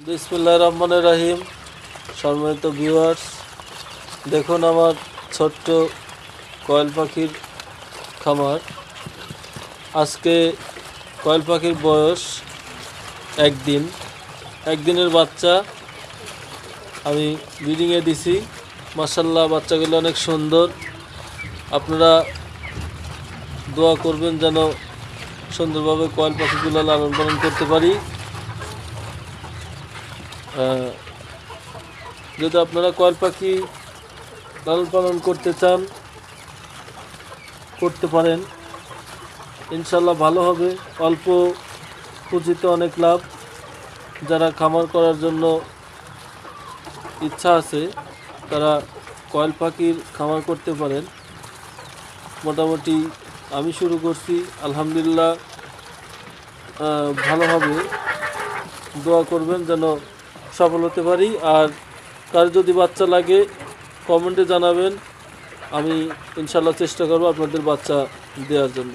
বিসমুল্লাহ রহমানের রাহিম। সম্মানিত ভিউয়ার্স দেখুন আমার ছোট্ট কয়েল পাখির খামার। আজকে কয়েল পাখির বয়স একদিন। একদিনের বাচ্চা আমি ব্রিডিংয়ে দিছি। মাসাল্লাহ বাচ্চাগুলো অনেক সুন্দর। আপনারা দোয়া করবেন যেন সুন্দরভাবে কয়েল পাখিগুলো লালন পালন করতে পারি। যদি আপনারা কয়েল পাখি লালন পালন করতে চান, করতে পারেন। ইনশাল্লাহ ভালো হবে। অল্প পুঁজিতে অনেক লাভ। যারা খামার করার জন্য ইচ্ছা আছে, তারা কয়েল পাখির খামার করতে পারেন। মোটামুটি আমি শুরু করছি। আলহামদুলিল্লাহ ভালো হবে। দোয়া করবেন যেন সফল হতে পারি। আর কার যদি বাচ্চা লাগে কমেন্টে জানাবেন। আমি ইনশাল্লাহ চেষ্টা করব আপনাদের বাচ্চা দেওয়ার জন্য।